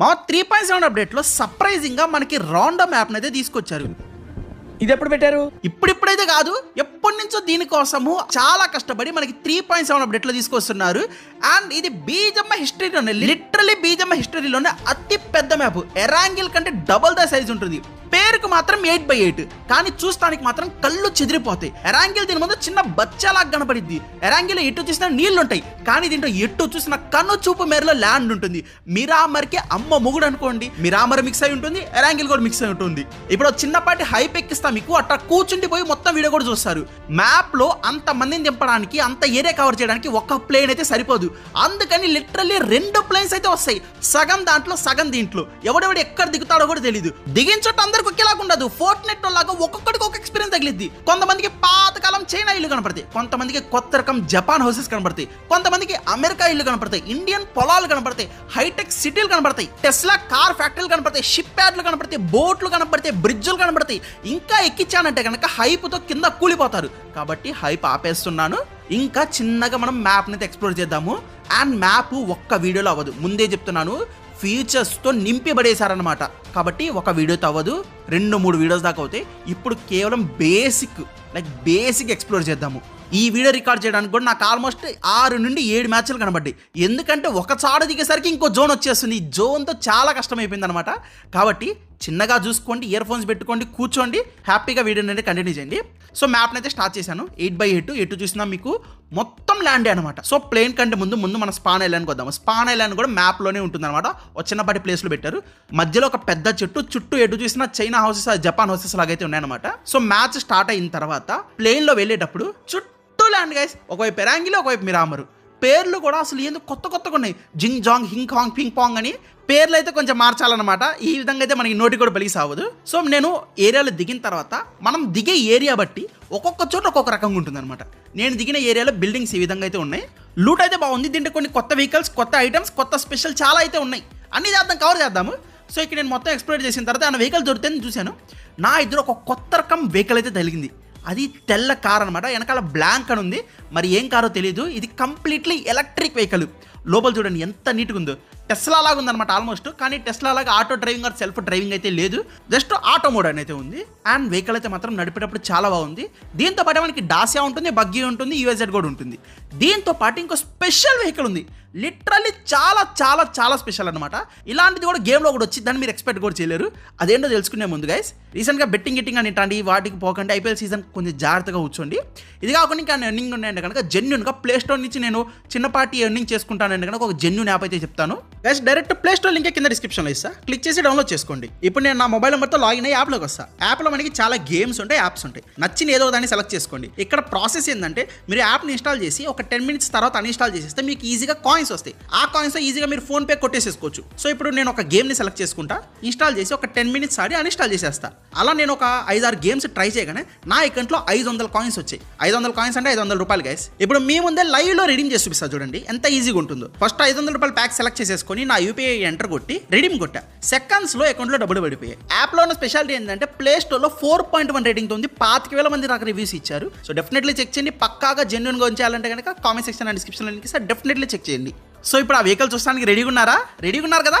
మా three point seven అప్డేట్లో సర్ప్రైజింగ్గా మనకి రాండమ్ యాప్ని అయితే తీసుకొచ్చారు. ఇది ఎప్పుడు పెట్టారు? ఇప్పుడిప్పుడైతే కాదు ఎప్పటి నుంచో దీనికోసము చాలా కష్టపడి మనకి త్రీ పాయింట్ సెవెన్ అప్డేట్లో తీసుకొస్తున్నారు. అండ్ ఇది బీజమ్మ హిస్టరీలోనే లిటరలీ బీజమ్మ హిస్టరీలోనే అతి పెద్ద మ్యాప్ ఎరాంగిల్ కంటే డబుల్ ద సైజ్ ఉంటుంది. పేరుకు మాత్రం ఎయిట్ బై ఎయిట్ కానీ చూస్తానికి మాత్రం కళ్ళు చెదిరిపోతాయి. ఎరాంగిల్ దీని ముందు చిన్న బచ్చలా కనపడిద్ది. ఎరాంగిల్ ఎటు చూసినా నీళ్ళు ఉంటాయి కానీ దీంట్లో ఎటు చూసిన కన్ను చూపు మేరలో ల్యాండ్ ఉంటుంది. మిరామర్కి అమ్మ మొగుడు అనుకోండి మిరామర్ మిక్స్ అయి ఉంటుంది ఎరాంగిల్ కూడా మిక్స్ అయి ఉంటుంది. ఇప్పుడు చిన్నపాటి హైప్ ఎక్కిస్తా మీకు అట్లా కూర్చుండి పోయి మొత్తం వీడియో కూడా చూస్తారు. మ్యాప్లో అంత మందిని దింపడానికి అంత ఏరియా కవర్ చేయడానికి ఒక ప్లేన్ అయితే సరిపోదు. అందుకని లిటరల్లీ రెండు ప్లేన్స్ అయితే వస్తాయి. సగం దాంట్లో సగం దీంట్లో. ఎవడెవడు ఎక్కడ దిగుతాడో కూడా తెలియదు దిగించట్టు అందరికి ఒకేలాగా ఉండదు. ఫోర్ట్ నెట్ లాగా ఒక్కొక్కడికి ఒక ఎక్స్పీరియన్స్ తగిలిద్ది. కొంతమందికి పాతకాలం చైనా ఇల్లు కనపడతాయి. కొంతమందికి కొత్త రకం జపాన్ హౌసెస్ కనపడతాయి. కొంతమందికి అమెరికా ఇల్లు కనపడతాయి. ఇండియన్ పొలాలు కనపడతాయి. హైటెక్ సిటీలు కనపడతాయి. టెస్లా కార్ ఫ్యాక్టరీలు కనపడతాయి. షిప్ యార్డ్లు కనపడతాయి. బోట్లు కనపడతాయి. బ్రిడ్జ్లు కనపడతాయి. ఇంకా ఎక్కించానంటే కనుక హైప్తో కింద కూలిపోతారు. కాబట్టి హైప్ ఆపేస్తున్నాను. ఇంకా చిన్నగా మనం మ్యాప్ని అయితే ఎక్స్ప్లోర్ చేద్దాము. అండ్ మ్యాప్ ఒక్క వీడియోలో అవ్వదు. ముందే చెప్తున్నాను ఫీచర్స్తో నింపిబడేశారనమాట కాబట్టి ఒక వీడియోతో అవ్వదు. రెండు మూడు వీడియోస్ దాకా అవుతాయి. ఇప్పుడు కేవలం బేసిక్ లైక్ బేసిక్ ఎక్స్ప్లోర్ చేద్దాము. ఈ వీడియో రికార్డ్ చేయడానికి కూడా నాకు ఆల్మోస్ట్ ఆరు నుండి ఏడు మ్యాచ్లు కనబడ్డాయి. ఎందుకంటే ఒక చాడ దిగేసరికి ఇంకో జోన్ వచ్చేస్తుంది. ఈ జోన్తో చాలా కష్టమైపోయింది అనమాట కాబట్టి చిన్నగా చూసుకోండి ఇయర్ ఫోన్స్ పెట్టుకోండి కూర్చోండి హ్యాపీగా వీడియో అనేది కంటిన్యూ చేయండి. సో మ్యాప్ని అయితే స్టార్ట్ చేశాను. ఎయిట్ బై ఎయిట్ ఎటు చూసినా మీకు మొత్తం ల్యాండే అనమాట సో ప్లేన్ కంటే ముందు ముందు మన స్పాన్ ఐలాండ్కి వద్దాము స్పాన్ ఐలాండ్ కూడా మ్యాప్లోనే ఉంటుందన్నమాట. ఒక చిన్నపాటి ప్లేస్లో పెట్టారు. మధ్యలో ఒక పెద్ద చెట్టు చుట్టూ ఎటు చూసినా చైనా హౌసెస్ జపాన్ హౌసెస్ లాగైతే ఉన్నాయన్నమాట. సో మ్యాచ్ స్టార్ట్ అయిన తర్వాత ప్లేన్లో వెళ్ళేటప్పుడు చుట్టూ ల్యాండ్ గైస్ ఒకవైపు ఎరాంగిలో ఒకవైపు మిరామరు పేర్లు కూడా అసలు ఏందో కొత్త కొత్తగా ఉన్నాయి. Zing zang hing hang ping pong అని పేర్లు అయితే కొంచెం మార్చాలన్నమాట. ఈ విధంగా అయితే మనకి నోటి కూడా బలిగి అవ్వదు సో నేను ఏరియాలో దిగిన తర్వాత మనం దిగే ఏరియా బట్టి ఒక్కొక్క చోట ఒక్కొక్క రకంగా ఉంటుందన్నమాట. నేను దిగిన ఏరియాలో బిల్డింగ్స్ ఈ విధంగా అయితే ఉన్నాయి. లూట్ అయితే బాగుంది. దీంట్లో కొన్ని కొత్త వెహికల్స్ కొత్త ఐటమ్స్ కొత్త స్పెషల్ చాలా అయితే ఉన్నాయి. అన్ని చేద్దాం కవర్ చేద్దాము. సో ఇక్కడ నేను మొత్తం ఎక్స్ప్లోర్ చేసిన తర్వాత ఆ వెహికల్ దొరికితే చూశాను. నా ఇద్దరు ఒక కొత్త రకం వెహికల్ అయితే తగిలింది. అది తెల్ల కార్ అనమాట వెనకాల బ్లాంక్ అని ఉంది. మరి ఏం కారో తెలియదు ఇది కంప్లీట్లీ ఎలక్ట్రిక్ వెహికల్. లోపల చూడండి ఎంత నీట్గా ఉందో. టెస్లా లాగా ఉందన్నమాట ఆల్మోస్ట్. కానీ టెస్లా లాగా auto driving or self driving అయితే లేదు. జస్ట్ ఆటో మోడ్ అని అయితే ఉంది. అండ్ వెహికల్ అయితే మాత్రం నడిపేటప్పుడు చాలా బాగుంది. దీంతో పాటు మనకి డాసియా ఉంటుంది బగ్గీ ఉంటుంది యూఎస్ఎడ్ కూడా ఉంటుంది. దీంతో పాటు ఇంకో స్పెషల్ వెహికల్ ఉంది. లిటరల్లీ చాలా చాలా చాలా స్పెషల్ అనమాట ఇలాంటిది కూడా గేమ్లో కూడా వచ్చి దాన్ని మీరు ఎక్స్పెక్ట్ కూడా చేయలేరు. అదేంటో తెలుసుకునే ముందు గైస్ రీసెంట్గా బెట్టింగ్ గిట్టింగ్ అని ఇట్లాంటి వాటికి పోకండి. ఐపీఎల్ సీజన్ కొంచెం జాగ్రత్తగా కూర్చోండి. ఇది కాకుండా ఇంకా ఎర్నింగ్ ఉన్నాయంటే కనుక జెన్యున్గా ప్లే స్టోర్ నుంచి నేను చిన్నపాటి ఎర్నింగ్ చేసుకుంటానంటే కనుక ఒక జెన్యున్ యాప్ అయితే చెప్తాను. Guys direct play store link కింద డిస్క్రిప్షన్లో ఇస్తా. క్లిక్ చేసి డౌన్లోడ్ చేసుకోండి. ఇప్పుడు నేను నా మొబైల్ నెంబర్తో లాగిన్ అయ్యి యాప్లోకి వస్తా. యాప్లో మనకి చాలా గేమ్స్ ఉంటాయి యాప్స్ ఉంటాయి. నచ్చిన ఏదో దాన్ని సెలెక్ట్ చేసుకోండి. ఇక్కడ ప్రాసెస్ ఏంటంటే మీరు యాప్ని ఇన్స్టాల్ చేసి ఒక టెన్ మినిట్స్ తర్వాత అన్ఇన్స్టాల్ చేసేస్తే మీకు ఈజీగా కాయిన్స్ వస్తాయి. ఆ కాయిన్స్ ఈజీగా మీరు ఫోన్ పే కొట్టేసేసుకోవచ్చు. సో ఇప్పుడు నేను ఒక గేమ్ని సెలెక్ట్ చేసుకుంటా. ఇన్స్టాల్ చేసి ఒక టెన్ మినిట్స్ ఆడి అన్ఇన్స్టాల్ చేసేస్తా. అలా నేను ఒక ఐదారు గేమ్స్ ట్రై చేయగానే నా అకౌంట్లో ఐదు వందల కాయిన్స్ వచ్చాయి. ఐదు వందల కాయిన్స్ అంటే ఐదు వందల రూపాయలు గైస్ ఇప్పుడు మీ ముందే లైవ్లో రిడీమ్ చేసి చూపిస్తా చూడండి. ఎంత ఈజీగా ఉంటుందో. ఫస్ట్ ఐదు వందల రూపాయలు ప్యాక్ సెలెక్ట్ చేసేసుకొని నా యూపీఐ ఎంటర్ కొట్టి రిడీమ్ కొట్టా. సెకండ్స్లో అకౌంట్లో డబ్బులు పడిపోయాయి. యాప్లో ఉన్న స్పెషాలిటీ ఏంటంటే ప్లే స్టోర్లో ఫోర్ పాయింట్ వన్ రేటింగ్ ఉంది. పాతిక వేల మంది నాకు రివ్యూస్ ఇచ్చారు. సో డెఫినెట్లీ చెక్ చేయండి. పక్కాగా జెన్యున్గా ఉంచాలంటే కనుక కామెంట్ సెక్షన్ అండ్ డిస్క్రిప్షన్లో లింక్ డెఫినెట్లీ చెక్ చేయండి. సో ఇప్పుడు ఆ వెహికల్ చూస్తానికి రెడీగా ఉన్నారా? రెడీగా ఉన్నారు కదా?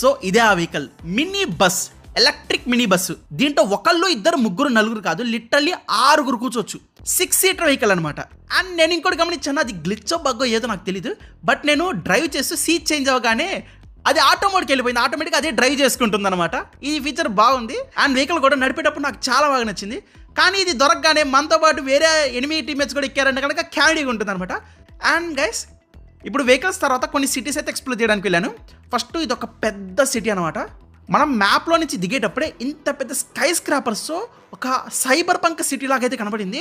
సో ఇదే ఆ vehicle mini bus electric mini bus దీంట్లో ఒకళ్ళు ఇద్దరు ముగ్గురు నలుగురు కాదు లిటరల్లీ ఆరుగురు కూర్చోవచ్చు. సిక్స్ సీటర్ వెహికల్ అనమాట అండ్ నేను ఇంకోటి గమనించాను అది గ్లిచ్చో బగ్గో ఏదో నాకు తెలియదు బట్ నేను డ్రైవ్ చేస్తూ సీట్ చేంజ్ అవ్వగానే అది ఆటో మోడ్కి వెళ్ళిపోయింది. ఆటోమేటిక్ అదే డ్రైవ్ చేసుకుంటుంది అనమాట ఈ ఫీచర్ బాగుంది. అండ్ వెహికల్ కూడా నడిపేటప్పుడు నాకు చాలా బాగా నచ్చింది. కానీ ఇది దొరకగానే మనతో పాటు వేరే ఎనిమిది టీమేట్స్ కూడా ఎక్కారంటే కనుక క్యాడీగా ఉంటుంది అనమాట అండ్ గైస్ ఇప్పుడు వెహికల్స్ తర్వాత కొన్ని సిటీస్ అయితే ఎక్స్ప్లోర్ చేయడానికి వెళ్ళాను. ఫస్ట్ ఇది ఒక పెద్ద సిటీ అనమాట మనం మ్యాప్లో నుంచి దిగేటప్పుడే ఇంత పెద్ద స్కై స్క్రాపర్స్ ఒక సైబర్ పంక్ సిటీ లాగా అయితే కనబడింది.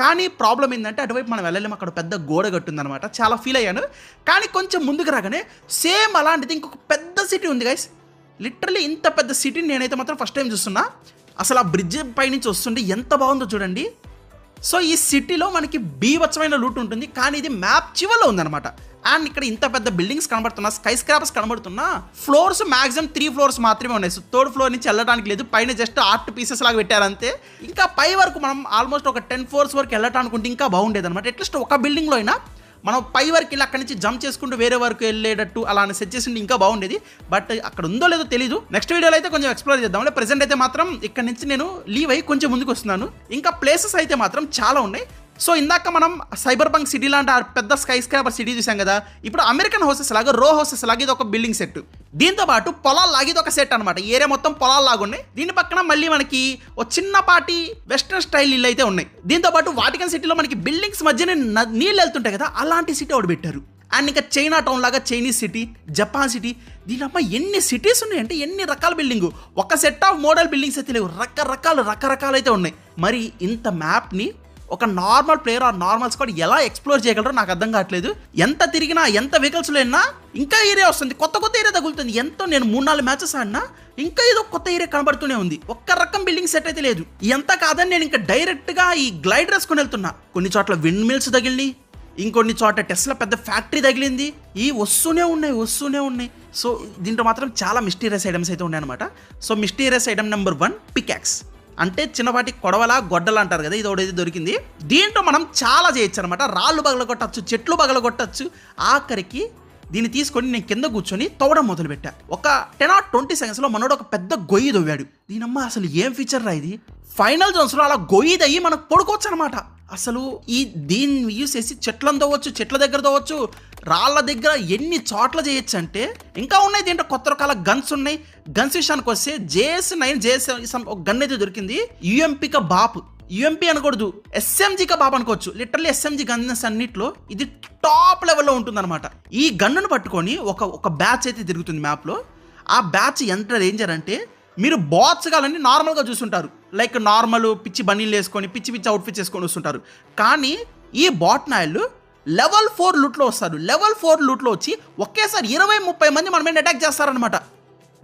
కానీ ప్రాబ్లం ఏంటంటే అటువైపు మనం వెళ్ళలేము అక్కడ పెద్ద గోడ కట్టుందనమాట చాలా ఫీల్ అయ్యాను. కానీ కొంచెం ముందుకు రాగానే సేమ్ అలాంటిది ఇంకొక పెద్ద సిటీ ఉంది గైస్ లిటరలీ ఇంత పెద్ద సిటీని నేనైతే మాత్రం ఫస్ట్ టైం చూస్తున్నా. అసలు ఆ బ్రిడ్జ్ పై నుంచి వస్తుంటే ఎంత బాగుందో చూడండి. సో ఈ సిటీలో మనకి బీభత్సమైన లూట్ ఉంటుంది. కానీ ఇది మ్యాప్ చివరిలో ఉందన్నమాట. అండ్ ఇక్కడ ఇంత పెద్ద బిల్డింగ్స్ కనబడుతున్నా స్కై స్క్రాపర్స్ కనబడుతున్నా ఫ్లోర్స్ మాక్సిమం త్రీ ఫ్లోర్స్ మాత్రమే ఉన్నాయి. సో థర్డ్ ఫ్లోర్ నుంచి వెళ్ళడానికి లేదు. పైన జస్ట్ ఆర్ట్ పీసెస్ లాగా పెట్టారంతే. ఇంకా పై వరకు మనం ఆల్మోస్ట్ ఒక టెన్ ఫ్లోర్స్ వరకు వెళ్ళటానికి ఉంటే ఇంకా బాగుండేది అనమాట అట్లీస్ట్ ఒక బిల్డింగ్లో అయినా మనం పై వరకు వెళ్ళి అక్కడి నుంచి జంప్ చేసుకుంటూ వేరే వరకు వెళ్ళేటట్టు అలా సెట్ చేసి ఇంకా బాగుండేది. బట్ అక్కడ ఉందో లేదో తెలీదు. నెక్స్ట్ వీడియోలో అయితే కొంచెం ఎక్స్ప్లోర్ చేద్దాం. ప్రెసెంట్ అయితే మాత్రం ఇక్కడ నుంచి నేను లీవ్ అయ్యి కొంచెం ముందుకు వస్తున్నాను. ఇంకా ప్లేసెస్ అయితే మాత్రం చాలా ఉన్నాయి. సో ఇందాక మనం సైబర్ బంక్ సిటీ లాంటి ఆ పెద్ద స్కై స్క్రాపర్ సిటీ చూసాం కదా ఇప్పుడు అమెరికన్ హౌసెస్ లాగా రో హౌసెస్ లాగా ఇది ఒక బిల్డింగ్ సెట్ దీంతో పాటు పొలాలు లాగా ఒక సెట్ అనమాట ఏరియా మొత్తం పొలాలు లాగా ఉన్నాయి. దీని పక్కన మళ్ళీ మనకి ఒక చిన్నపాటి వెస్ట్రన్ స్టైల్ ఇల్లు అయితే ఉన్నాయి. దీంతో పాటు వాటికన్ సిటీలో మనకి బిల్డింగ్స్ మధ్యనే న- నీళ్ళు వెళ్తుంటాయి కదా అలాంటి సిటీ ఒకటి పెట్టారు. అండ్ ఇంకా చైనా టౌన్ లాగా చైనీస్ సిటీ జపాన్ సిటీ దీనిపై ఎన్ని సిటీస్ ఉన్నాయంటే ఎన్ని రకాల బిల్డింగ్ ఒక సెట్ ఆఫ్ మోడల్ బిల్డింగ్స్ అయితే లేవు. రకరకాలు రకరకాలు అయితే ఉన్నాయి. మరి ఇంత మ్యాప్ని ఒక normal player or normal squad ఎలా ఎక్స్ప్లోర్ చేయగలరో నాకు అర్థం కావట్లేదు. ఎంత తిరిగినా ఎంత వెహికల్స్ లేనా ఇంకా ఏరియా వస్తుంది. కొత్త కొత్త ఏరియా తగులుతుంది. ఎంతో నేను మూడు నాలుగు మ్యాచెస్ ఆడినా ఇంకా ఏదో కొత్త ఏరియా కనబడుతూనే ఉంది. ఒక్క రకం బిల్డింగ్ సెట్ అయితే లేదు. ఎంత కాదని నేను ఇంకా డైరెక్ట్గా ఈ గ్లైడ్ వేసుకొని వెళ్తున్నా. కొన్ని చోట్ల విండ్ మిల్స్ తగిలినాయి ఇంకొన్ని చోట టెస్లా పెద్ద ఫ్యాక్టరీ తగిలింది. ఈ వస్తూనే ఉన్నాయి వస్తూనే ఉన్నాయి. సో దీంట్లో మాత్రం చాలా మిస్టీరియస్ ఐటమ్స్ అయితే ఉన్నాయన్నమాట. So mysterious item number one pickaxe అంటే చిన్నపాటి కొడవల గొడ్డలు అంటారు కదా ఇది ఒకటి దొరికింది. దీంట్లో మనం చాలా చేయొచ్చు అనమాట రాళ్ళు బగల కొట్టచ్చు చెట్లు బగల కొట్టచ్చు ఆఖరికి దీన్ని తీసుకొని నేను కింద కూర్చొని తవ్వడం మొదలుపెట్టా. ఒక టెన్ ఆర్ ట్వంటీ సెకండ్స్లో మనోడు ఒక పెద్ద గొయ్యి తవ్వాడు. దీనమ్మ అసలు ఏం ఫీచర్ రా ఇది? ఫైనల్ జోన్స్లో అలా గొయ్యి దయ్యి మనకు పడుకోవచ్చు అనమాట అసలు ఈ దీన్ని యూస్ చేసి చెట్లను తవ్వచ్చు చెట్ల దగ్గర తవ్వచ్చు రాళ్ళ దగ్గర ఎన్ని చోట్ల చేయొచ్చు అంటే ఇంకా ఉన్నాయి దీంట్లో కొత్త రకాల గన్స్ ఉన్నాయి. గన్స్ విషయానికి వస్తే జేఎస్ నైన్ జేఎస్ ఒక గన్ అయితే దొరికింది. యుఎంపిక బాప్. యుఎంపీ అనకూడదు. ఎస్ఎంజీక బాబు అనుకోవచ్చు. లిటరల్లీ ఎస్ఎంజీ గన్స్ అన్నిట్లో ఇది టాప్ లెవెల్లో ఉంటుందన్నమాట. ఈ గన్నును పట్టుకొని ఒక ఒక బ్యాచ్ అయితే తిరుగుతుంది మ్యాప్లో ఆ బ్యాచ్ ఎంత డేంజర్ అంటే మీరు బాట్స్ కాలని నార్మల్గా చూస్తుంటారు లైక్ నార్మల్ పిచ్చి బనీలు వేసుకొని పిచ్చి పిచ్చి అవుట్ఫిట్స్ వేసుకొని వస్తుంటారు. కానీ ఈ బాట్ నాయలు లెవెల్ ఫోర్ లూట్లో వస్తారు లెవెల్ ఫోర్ లూట్లో వచ్చి ఒకేసారి ఇరవై ముప్పై మంది మన మీద అటాక్ చేస్తారనమాట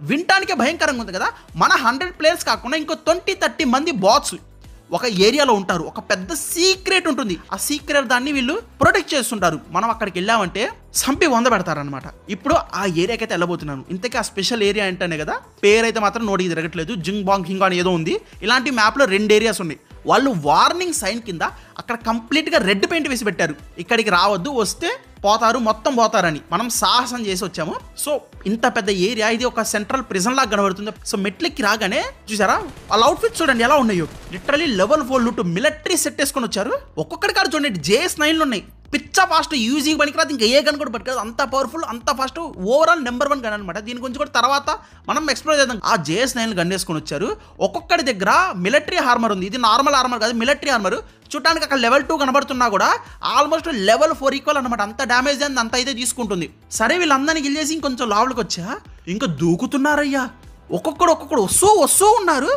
వినటానికే భయంకరంగా ఉంది కదా? మన హండ్రెడ్ ప్లేయర్స్ కాకుండా ఇంకో ట్వంటీ థర్టీ మంది బాట్స్ ఒక ఏరియాలో ఉంటారు. ఒక పెద్ద సీక్రెట్ ఉంటుంది. ఆ సీక్రెట్ దాన్ని వీళ్ళు ప్రొటెక్ట్ చేస్తుంటారు. మనం అక్కడికి వెళ్ళామంటే సంపి వంద పెడతారనమాట ఇప్పుడు ఆ ఏరియాకి అయితే వెళ్ళబోతున్నాను. ఇంతకీ ఆ స్పెషల్ ఏరియా అంటేనే కదా? పేరు అయితే మాత్రం నోటికి తిరగట్లేదు. జింగ్ బాంగ్ హింగ్ అని ఏదో ఉంది. ఇలాంటి మ్యాప్లో రెండు ఏరియాస్ ఉన్నాయి. వాళ్ళు వార్నింగ్ సైన్ కింద అక్కడ కంప్లీట్గా రెడ్ పెయింట్ వేసి పెట్టారు. ఇక్కడికి రావద్దు వస్తే పోతారు మొత్తం పోతారని మనం సాహసం చేసి వచ్చాము. సో ఇంత పెద్ద ఏరియా ఇది ఒక సెంట్రల్ ప్రిజన్ లాగా కనబడుతుంది. సో మెట్లెక్కి రాగానే చూసారా? వాళ్ళ అవుట్ఫిట్ చూడండి ఎలా ఉన్నాయో. Literally level four loot military set వేసుకొని వచ్చారు. ఒక్కొక్కడి కాదు చూడండి జేఎస్ నైన్లు ఉన్నాయి. పిచ్చ ఫాస్ట్ యూజింగ్ పనికిరాదు ఇంకా ఏ గన్ కూడా పట్టుకోదు. అంత పవర్ఫుల్ అంత fast overall number one gun అనమాట దీని గురించి కూడా తర్వాత మనం ఎక్స్ప్లోర్ చేద్దాం. ఆ జేఎస్ నైన్ గన్ వేసుకొని వచ్చారు. ఒక్కొక్కడి దగ్గర మిలిటరీ హార్మర్ ఉంది. ఇది నార్మల్ హార్మర్ కాదు మిలిటరీ హార్మర్ చూడడానికి అక్కడ లెవెల్ టూ కనబడుతున్నా కూడా ఆల్మోస్ట్ లెవెల్ ఫోర్ ఈక్వల్ అనమాట అంత డ్యామేజ్ అంత అంత అయితే తీసుకుంటుంది. సరే వీళ్ళందరినీ గిల్లేసి ఇంకొంచెం లోపలికి వచ్చా? ఇంకా దూకుతున్నారయ్యా. ఒక్కొక్కడు ఒక్కొక్కడు వస్తూ వస్తూ ఉన్నారు.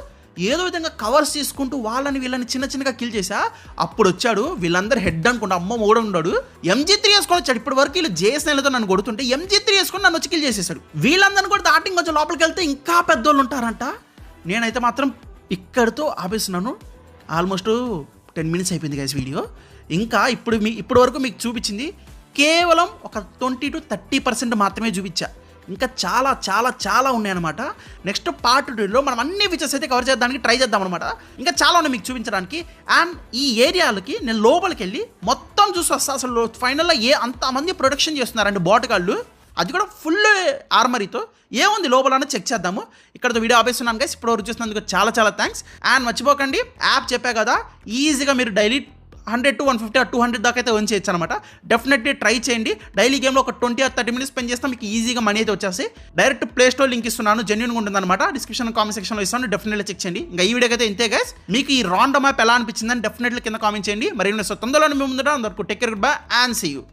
ఏదో విధంగా కవర్స్ తీసుకుంటూ వాళ్ళని వీళ్ళని చిన్న చిన్నగా కిల్ చేసా? అప్పుడు వచ్చాడు వీళ్ళందరూ హెడ్ అనుకుంటా అమ్మ మూడ ఉన్నాడు. ఎంజీ త్రీ వేసుకొని వచ్చాడు. ఇప్పటి వరకు వీళ్ళు జేఎస్ఎల్తో నన్ను కొడుతుంటే ఎంజీ త్రీ వేసుకొని నన్ను వచ్చి కిల్ చేసేసాడు. వీళ్ళందరిని కూడా దాటి కొంచెం లోపలికి వెళ్తే ఇంకా పెద్దోళ్ళు ఉంటారంట. నేనైతే మాత్రం ఇక్కడితో ఆపేస్తున్నాను ఆల్మోస్ట్ టెన్ మినిట్స్ అయిపోయింది గైస్ వీడియో. ఇంకా ఇప్పుడు మీ ఇప్పటి వరకు మీకు చూపించింది కేవలం ఒక ట్వంటీ టు థర్టీ పర్సెంట్ మాత్రమే చూపించా. ఇంకా చాలా చాలా చాలా ఉన్నాయన్నమాట. నెక్స్ట్ పార్ట్ టూలో మనం అన్ని ఫీచర్స్ అయితే కవర్ చేద్దానికి ట్రై చేద్దాం అనమాట ఇంకా చాలా ఉన్నాయి మీకు చూపించడానికి. అండ్ ఈ ఏరియాలకి నేను లోపలికి వెళ్ళి మొత్తం చూసి వస్తా అసలు ఫైనల్లో ఏ అంతమంది ప్రొడక్షన్ చేస్తున్నారండి బోటగాళ్ళు అది కూడా ఫుల్ ఆర్మరీతో ఏముంది? లోపల చెక్ చేద్దాము. ఇక్కడతో వీడియో ఆపేస్తున్నాను గైస్ ఇప్పుడు చూసినందుకు చాలా చాలా థ్యాంక్స్ అండ్ మర్చిపోకండి యాప్ చెప్పా కదా ఈజీగా మీరు daily hundred to one fifty two hundred దాకా అయితే ఎర్న్ చేయొచ్చు అనమాట డెఫినెట్లీ ట్రై చేయండి. డైలీ గేమ్లో ఒక twenty or thirty minutes spend చేస్తే మీకు ఈజీగా మనీ అయితే వచ్చేసి డైరెక్ట్ ప్లే స్టోర్ లింక్ ఇస్తున్నాను. జెన్యున్గా ఉంటుందన్నమాట డిస్క్రిప్షన్ కామెంట్ సెక్షన్లో ఇస్తాను. డెఫినెట్లీ చెక్ చేయండి. ఇంకా ఈ వీడియోకి అయితే ఇంతే గైస్ మీకు ఈ రాండమ్ యాప్ ఎలా అనిపించిందని డెఫినెట్లీ కింద కామెంట్ చేయండి. మరి నేను తొందరలో మీ ముందు అందరికీ take care bye and see you